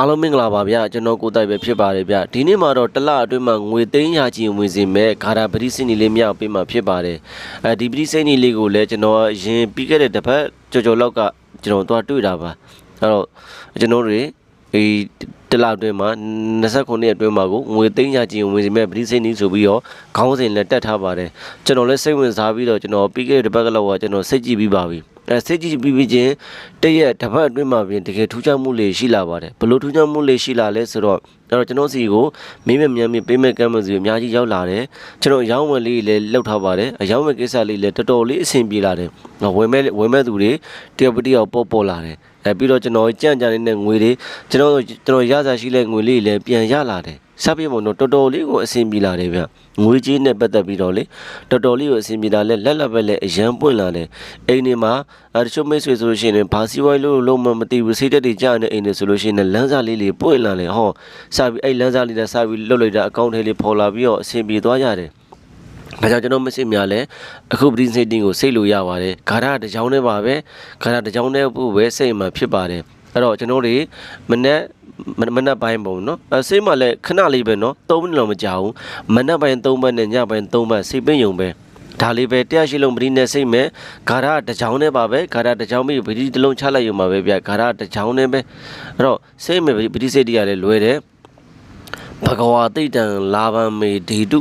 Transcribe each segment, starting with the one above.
အားလုံးမင်္ဂလာပါဗျာကျွန်တော်ကိုယ်တိုင်ပဲဖြစ်ပါတယ်ဗျာဒီနေ့မှာတော့တစ်လအတွင်းမှာငွေသိန်းရာချီဝင်စီမဲ့ဂါရာပရိစိနီလေးမြောက်ပေးမှာဖြစ်ပါတယ်အဲဒီပရိစိနီလေးကိုလည်းကျွန်တော်အရင်ပြီးခဲ့တဲ့တစ်ပတ်ကြော်ကြော်လောက်ကကျွန်တော်သွားတွေ့တာပါအဲ့တော့ကျွန်တော်တွေဒီတစ်လအတွင်းမှာ29ရက်အတွင်းမှာကိုငွေသိန်းရာချီဝင်စီမဲ့ပရိစိနီဆိုပြီးတော့ခေါင်းစဉ်လည်းတက်ထားပါတယ်ကျွန်တော်လည်းစိတ်ဝင်စားပြီးတော့ကျွန်တော်ပြီးခဲ့တဲ့တစ်ပတ်ကလောက်ကကျွန်တော်စိတ်ကြည့်ပြီးပါပြီ အဲစိတ်ကြည့်ပြီးပြီးချင်းတရက်တစ်ပတ်အတွင်းမှာပြင်တကယ်ထူးခြားမှုလေးရှိလာပါတယ်ဘလို့ထူးခြားမှုလေးရှိလာလဲဆိုတော့အဲ့တော့ကျွန်တော်စီကိုမိမမြန်မြန်ပေးမဲ့ကမ်းမစီအများကြီးရောက်လာတယ်ကျွန်တော်အယောင်းဝယ်လေးလည်းလောက်ထားပါတယ်အယောင်းဝယ်ကိစ္စလေးလည်းတော်တော်လေးအဆင်ပြေလာတယ်ဝယ်မဲ့ဝယ်မဲ့သူတွေတယောက်ပတိယောက်ပေါ်ပေါ်လာတယ်အဲပြီးတော့ကျွန်တော်ကြံ့ကြံ့နေတဲ့ငွေတွေကျွန်တော်ကျွန်တော်ရစားရှိတဲ့ငွေလေးလည်းပြန်ရလာတယ် စပ်ပြမတော့တော်တော်လေးကိုအဆင်ပြေလာတယ်ဗျငွေကြီးနဲ့ပတ်သက်ပြီးတော့လေတော်တော်လေးကိုအဆင်ပြေလာလဲလက်လက်ပဲလဲအရန်ပွင့်လာတယ်အိမ်ဒီမှာအဲတချို့မိတ်ဆွေဆိုလို့ရှိရင်ဘာစီဝိုင်းလို့လုံးမမသိဘူးစိတ်တက်တွေကြာနေအိမ်တွေဆိုလို့ရှိရင်လမ်းစာလေးလေးပွင့်လာတယ်ဟောစပြီးအဲ့လမ်းစာလေးနဲ့စပြီးလှုပ်လိုက်တာအကောင့်ထဲလေးပေါ်လာပြီးတော့အဆင်ပြေသွားကြတယ်ဒါကြောင့်ကျွန်တော်မစစ်များလဲအခုပရိစိတ်တင်ကိုစိတ်လို့ရပါတယ်ဂါရတစ်ကြောင်းနဲ့ပါပဲဂါရတစ်ကြောင်းနဲ့ပို့ပဲစိတ်မှဖြစ်ပါတယ် အဲ့တော့ကျွန်တော်တွေမနေ့မမနက်ပိုင်းပုံနော်အဲစိတ်မှလည်းခဏလေးပဲနော်3မိနစ်လောက်မကြာဘူးမနက်ပိုင်း3ဘက်နဲ့ညပိုင်း3ဘက်စိတ်ပင်းယုံပဲဒါလေးပဲတရားရှိလုံးပရိနဲ့စိတ်မဲ့ဂါရတစ်ချောင်းနဲ့ပါပဲဂါရတစ်ချောင်းပြီးပရိတစ်လုံးချလိုက်ရုံပါပဲဗျဂါရတစ်ချောင်းနဲ့ပဲအဲ့တော့စိတ်မဲ့ပရိစိတ်တရားလည်းလွယ်တယ်ဘဂဝါတိတ်တံလာဘံမေဒေတု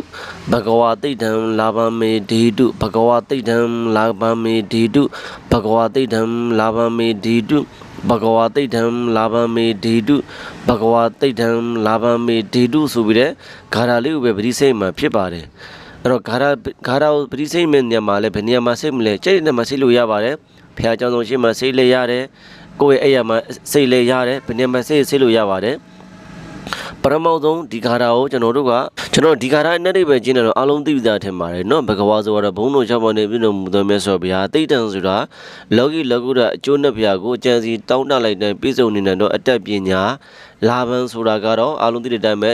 ဘဂဝါတိတ်တံလာဘံမေဒေတုဘဂဝါတိတ်တံလာဘံမေဒေတုဘဂဝါတိတ်တံလာဘံမေဒေတု ဘဂဝါတိတ်တံလာဘံမေဒေတုဘဂဝါတိတ်တံလာဘံမေဒေတုဆိုပြီးတဲ့ဂါရလေးကိုပဲပရိစိတ်မှာဖြစ်ပါတယ်အဲ့တော့ဂါရဂါရကိုပရိစိတ်မဲ့နေရာမှာလည်းဘယ်နေရာမှာစိတ်မလဲကြိတ်နေမှာစိတ်လို့ရပါတယ်ဖះเจ้าဆုံးရှိမှစိတ်လည်းရတယ်ကိုယ့်ရဲ့အဲ့ရမှာစိတ်လည်းရတယ်ဘယ်နေရာမှာစိတ်စိတ်လို့ရပါတယ်ပ ရမောက်ဆုံးဒီဂါထာကိုကျွန်တော်တို့ကကျွန်တော်ဒီဂါထာအနဲ့တိပဲကျင်းတယ်တော့အလုံးသိပြီးသားထင်ပါတယ်နော်ဘဂဝါဆိုတော့ဘုံတော်ရောက်ပေါ်နေပြီလို့မူသွဲမြတ်စွာဘုရားတိတ်တန်ဆိုတာလောကီလောကုတ္တအကျိုးနဲ့ဘုရားကိုအကျံစီတောင်းတလိုက်တဲ့ပြည့်စုံနေတဲ့တော့အတတ်ပညာလာဘန်ဆိုတာကတော့အလုံးသိတဲ့အတိုင်းပဲ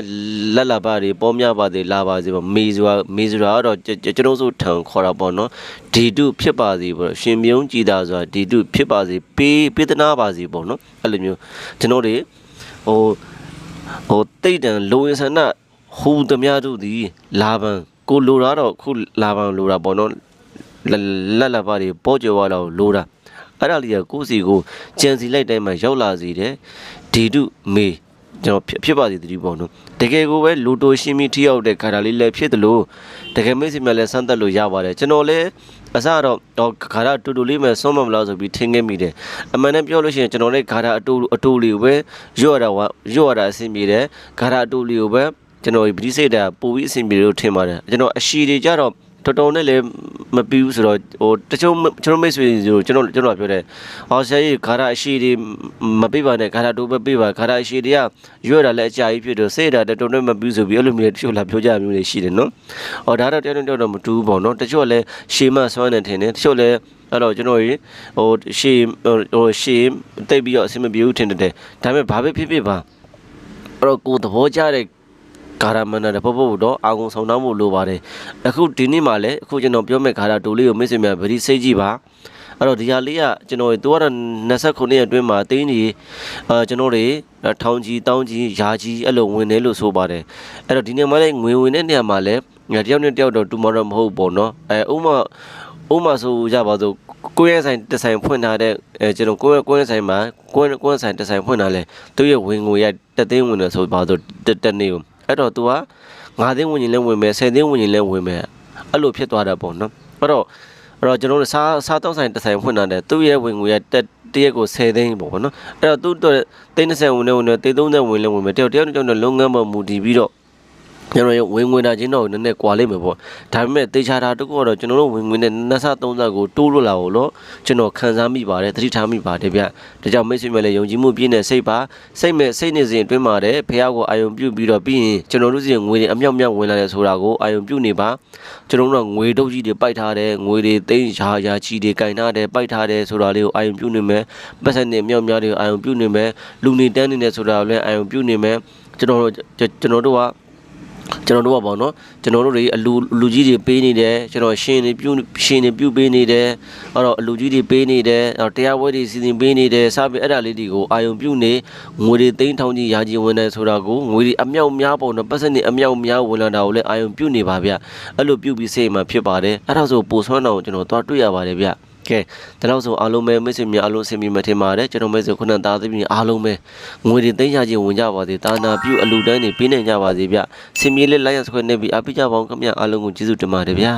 လက်လာပါတွေပေါ်မြပါသေးလာပါစေပေါ့မေဆိုတာမေဆိုတာကတော့ကျွန်တော်ဆိုထံခေါ်တာပေါ့နော်ဒီတုဖြစ်ပါစေပေါ့ရှင်မြုံကြည်တာဆိုတာဒီတုဖြစ်ပါစေပေးပေးသနာပါစေပေါ့နော်အဲ့လိုမျိုးကျွန်တော်တွေဟို ဟိုတိတ်တန်လိုရင်ဆန္ဒဟူသမျှတို့သည် လာဘန်ကိုလိုတာတော့ခုလာဘန်လိုတာပေါ့နော်လက်လက်ပါတွေပေါ်ကျော်သွားတော့လိုတာအဲ့ဒါလေးကကိုယ့်စီကိုကြံစီလိုက်တိုင်းမှာရောက်လာစေတယ်ဒီတုမေ ကျွန်တော်ဖြစ်ပါစေတည်းပေါ့နော်တကယ်ကိုပဲလူတိုရှင်းပြီးထိရောက်တဲ့ခါတာလေးလည်းဖြစ်တယ်လို့တကယ်မိတ်ဆွေများလည်းစမ်းသပ်လို့ရပါတယ်ကျွန်တော်လည်းအစတော့တော့ခါတာတူတူလေးမဲ့ဆုံးမမလားဆိုပြီးထင်ခဲ့မိတယ်အမှန်တမ်းပြောလို့ရှိရင်ကျွန်တော်လည်းခါတာအတူအတူလေးကိုပဲရွတ်ရတာရွတ်ရတာအဆင်ပြေတယ်ခါတာအတူလေးကိုပဲကျွန်တော်ဗီဒီစိတ်တာပို့ပြီးအဆင်ပြေလို့ထင်ပါတယ်ကျွန်တော်အရှိတွေကြတော့တော်တော်နဲ့လည်း မပြီးဘူးဆိုတော့ဟိုတချို့ကျွန်တော်မိတ်ဆွေတွေကျွန်တော်ကျွန်တော်ပြောတယ်ဟောဆရာကြီးခါရအရှိတွေမပြီးပါနဲ့ခါရတိုးပဲပြီးပါခါရအရှိတွေကရွရတာလည်းအကြာကြီးဖြစ်တော့စိတ်တာတော်တော်နဲ့မပြီးဆိုပြီးအဲ့လိုမျိုးတချို့လာပြောကြမျိုးတွေရှိတယ်နော်ဟောဒါတော့တယောက်တော့မတူဘူးပေါ့နော်တချို့လည်းရှေမဆွမ်းနေတယ်ထင်တယ်တချို့လည်းအဲ့တော့ကျွန်တော်ကြီးဟိုရှေဟိုရှေတိတ်ပြီးတော့အဆင်မပြေဘူးထင်တယ်ဒါပေမဲ့ဘာပဲဖြစ်ဖြစ်ပါအဲ့တော့ကိုသဘောကျတဲ့ ဂါရမန္တတပုတ်ပုတ်တော့အာကုံဆောင်နှောင်းမှုလိုပါတယ်အခုဒီနေ့မှလည်းအခုကျွန်တော်ပြောမဲ့ဂါရတူလေးကိုမိတ်ဆွေများဗတိစိတ်ကြည့်ပါအဲ့တော့ဒီဟာလေးကကျွန်တော်တို့ကတော့29ရက်အတွင်းမှာတင်းကြီးအာကျွန်တော်တွေထောင်ကြီးတောင်းကြီးယာကြီးအဲ့လိုဝင်တယ်လို့ဆိုပါတယ်အဲ့တော့ဒီနေ့မှလည်းငွေဝင်တဲ့နေရာမှာလည်းတယောက်နဲ့တယောက်တော့တူမတော့မဟုတ်ပေါ့နော်အဲဥမာဥမာဆိုကြပါစို့ကိုယ့်ရဲ့ဆိုင်တစ်ဆိုင်ဖွင့်ထားတဲ့အဲကျွန်တော်ကိုယ့်ရဲ့ကိုယ့်ရဲ့ဆိုင်မှာကိုယ့်ကိုယ့်ဆိုင်တစ်ဆိုင်ဖွင့်ထားလဲသူ့ရဲ့ဝင်ငွေရတက်သိန်းဝင်တယ်ဆိုပါစို့တက်တက်နေကို အဲ့တော့ तू က9သိန်းဝင်ရင်လည်းဝင်မယ်10သိန်းဝင်ရင်လည်းဝင်မယ်အဲ့လိုဖြစ်သွားတာပေါ့နော်အဲ့တော့အဲ့တော့ကျွန်တော်တို့စားစားတောက်ဆိုင်တစ်ဆိုင်ဖွင့်လာတယ်သူ့ရဲ့ဝင်ငွေရတက်တရက်ကို10သိန်းပေါ့နော်အဲ့တော့သူ့တော့သိန်း30ဝင်နေဝင်နေသိန်း30ဝင်လည်းဝင်မယ်တယောက်တယောက်တယောက်နဲ့လုပ်ငန်းပေါ်မူတည်ပြီးတော့ ကျွန်တော်ဝင်ငွေတာချင်းတော့နည်းနည်းကွာလိမ့်မယ်ပေါ့ဒါပေမဲ့တေချာတာတကူကတော့ကျွန်တော်တို့ဝင်ငွေနဲ့နှစ်ဆသုံးဆကိုတိုးလို့လာလို့လို့ကျွန်တော်ခံစားမိပါတယ်သတိထားမိပါတယ်ဗျဒါကြောင့်မိတ်ဆွေများလည်းယုံကြည်မှုပြည့်တဲ့စိတ်ပါစိတ်မဲ့စိတ်နေစဉ်အတွင်းမှာတဲ့ဖះကိုအာယုံပြုတ်ပြီးတော့ပြီးရင်ကျွန်တော်တို့စီငွေတွေအမြောက်မြောက်ဝင်လာတယ်ဆိုတာကိုအာယုံပြုတ်နေပါကျွန်တော်တို့ကငွေတုပ်ကြီးတွေပိုက်ထားတယ်ငွေတွေသိန်းရာရာချီတွေကင်ထားတယ်ပိုက်ထားတယ်ဆိုတာလေးကိုအာယုံပြုတ်နေမယ်ပတ်စံတွေမြောက်များတွေကိုအာယုံပြုတ်နေမယ်လူနေတန်းနေတယ်ဆိုတာကိုလည်းအာယုံပြုတ်နေမယ်ကျွန်တော်တို့ကျွန်တော်တို့က ကျွန်တော်တို့ကပေါ့နော်ကျွန်တော်တို့တွေအလူအလူကြီးတွေပေးနေတယ်ကျွန်တော်ရှင်တွေပြုရှင်တွေပြုပေးနေတယ်အဲ့တော့အလူကြီးတွေပေးနေတယ်အဲ့တော့တရားပွဲတွေစီစဉ်ပေးနေတယ်စပြီးအဲ့ဒါလေးတွေကိုအာယုံပြုနေငွေတွေသိန်းထောင်ကြီးရာကြီးဝင်တယ်ဆိုတာကိုငွေတွေအမြောက်များပေါ့နော်ပတ်စံတွေအမြောက်များဝင်လာတာကိုလည်းအာယုံပြုနေပါဗျအဲ့လိုပြုပြီးစိတ်မှာဖြစ်ပါတယ်အဲ့ဒါဆိုပိုဆွမ်းတော်ကျွန်တော်သွားတွေ့ရပါတယ်ဗျ ကဲဒါတော့ဆိုအားလုံးပဲမိတ်ဆွေများအားလုံးအဆင်ပြေမှထင်ပါတယ်ကျွန်တော်မိတ်ဆွေခုနသားသမီးအားလုံးပဲငွေတွေသိမ်းရခြင်းဝင်ကြပါစေတာနာပြုအလူတန်းတွေပေးနိုင်ကြပါစေဗျစင်မြေလေးလိုက်ရစခွဲနေပြီးအပိကြပါအောင်ခင်ဗျအားလုံးကိုကျေးဇူးတင်ပါတယ်ဗျာ